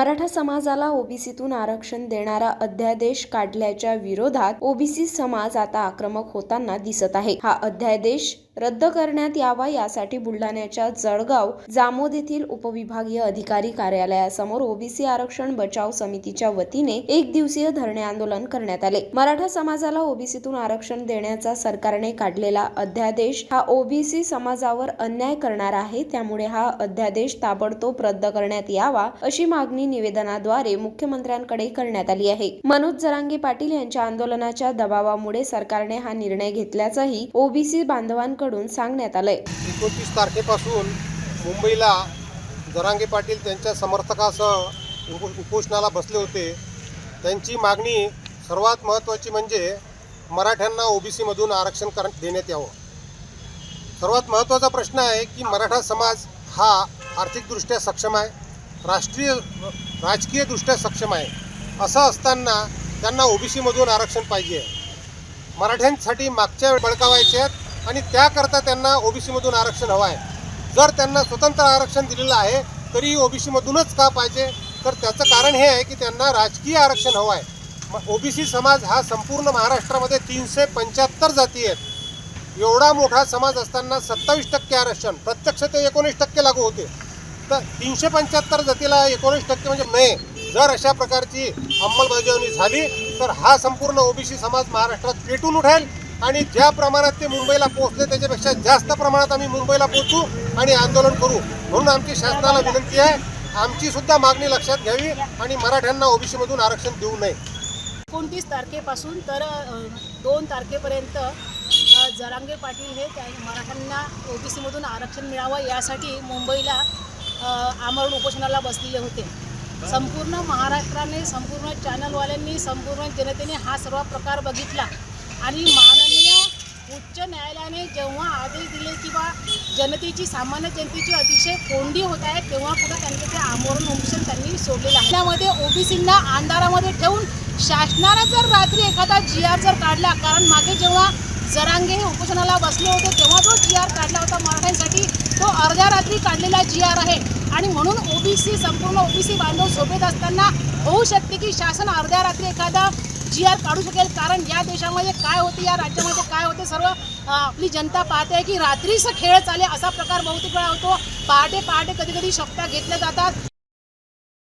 मराठा समाजाला ओबीसीतून आरक्षण देणारा अध्यादेश काढल्याच्या विरोधात ओबीसी समाज आता आक्रमक होताना दिसत आहे. हा अध्यादेश रद्द करण्यात यावा यासाठी बुलढाण्याच्या जळगाव जामोद येथील उपविभागीय अधिकारी कार्यालयासमोर ओबीसी आरक्षण बचाव समितीच्या वतीने एक दिवसीय धरणे आंदोलन करण्यात आले. मराठा समाजाला ओबीसीतून आरक्षण देण्याचा सरकारने काढलेला अध्यादेश हा ओबीसी समाजावर अन्याय करणार आहे त्यामुळे हा अध्यादेश ताबडतोब रद्द करण्यात यावा अशी मागणी निवेदनाद्वारे मुख्यमंत्र्यांकडे करण्यात आली आहे. मनोज जरांगे पाटील यांच्या आंदोलनाच्या दबावामुळे सरकारने हा निर्णय घेतल्याचंही ओबीसी बांधवांकडून सांगण्यात आलंय. एकोणतीस तारखेपासून मुंबईला जरांगे पाटील त्यांच्या समर्थकासह उपोषणाला बसले होते. त्यांची मागणी सर्वात महत्त्वाची म्हणजे मराठ्यांना ओबीसीमधून आरक्षण कर देण्यात यावं. सर्वात महत्त्वाचा प्रश्न आहे की मराठा समाज हा आर्थिकदृष्ट्या सक्षम आहे राष्ट्रीय राजकीयदृष्ट्या सक्षम आहे असं असताना त्यांना ओबीसीमधून आरक्षण पाहिजे. मराठ्यांसाठी मागच्या बळकावायच्या आहेत आणि त्याकरता त्यांना ओबीसीमधून आरक्षण हवं आहे. जर त्यांना स्वतंत्र आरक्षण दिलेलं आहे तरी ओबीसीमधूनच का पाहिजे? तर त्याचं कारण हे आहे की त्यांना राजकीय आरक्षण हवं आहे. ओबीसी समाज हा संपूर्ण महाराष्ट्रामध्ये तीनशे पंच्याहत्तर जाती आहेत. एवढा मोठा समाज असताना सत्तावीस टक्के आरक्षण प्रत्यक्ष ते एकोणीस टक्के लागू होते. तर तीनशे पंच्याहत्तर जातीला एकोणीस टक्के म्हणजे नाही जर अशा प्रकारची अंमलबजावणी झाली तर हा संपूर्ण ओबीसी समाज महाराष्ट्रात पेटून उठेल. आणि ज्या प्रमाणात ते मुंबईला पोहोचले त्याच्यापेक्षा जास्त प्रमाणात आम्ही मुंबईला पोहोचू आणि आंदोलन करू. म्हणून आमची शासनाला विनंती आहे आमची सुद्धा मागणी लक्षात घ्यावी आणि मराठ्यांना ओबीसीमधून आरक्षण देऊ नये. एकोणतीस तारखेपासून तर दोन तारखेपर्यंत जरांगे पाटील हे त्या मराठ्यांना ओबीसीमधून आरक्षण मिळावं यासाठी मुंबईला आमरण उपोषणाला बसलेले होते. संपूर्ण महाराष्ट्राने संपूर्ण चॅनलवाल्यांनी संपूर्ण जनतेने हा सर्व प्रकार बघितला. आणि माननीय उच्च न्यायालयाने जेव्हा आदेश दिले की बा जनतेची सामान्य जनतेची अतिशय कोंडी होत आहे तेव्हा पुढे त्यांचं ते आमरण उमशन त्यांनी सोडलेलं आहे. त्यामध्ये ओबीसींना अंधारामध्ये ठेवून शासनानं जर रात्री एखादा जी आर जर काढला कारण मागे जेव्हा जरांगे हे उपोषणाला बसले होते तेव्हा जो जी आर काढला होता मराठ्यांसाठी तो अर्ध्या रात्री काढलेला जी आर आहे. आणि म्हणून ओबीसी संपूर्ण ओबीसी बांधव सोबत असताना होऊ शकते की शासन अर्ध्या रात्री एखादा जी आर काढू शकेल. कारण या देशामध्ये काय होते या राज्यामध्ये काय होते सर्व आपली जनता पाहते आहे की रात्रीच खेळ चाले असा प्रकार बहुतेक वेळा होतो. पहाटे पहाटे कधी कधी शपथा घेतल्या जातात.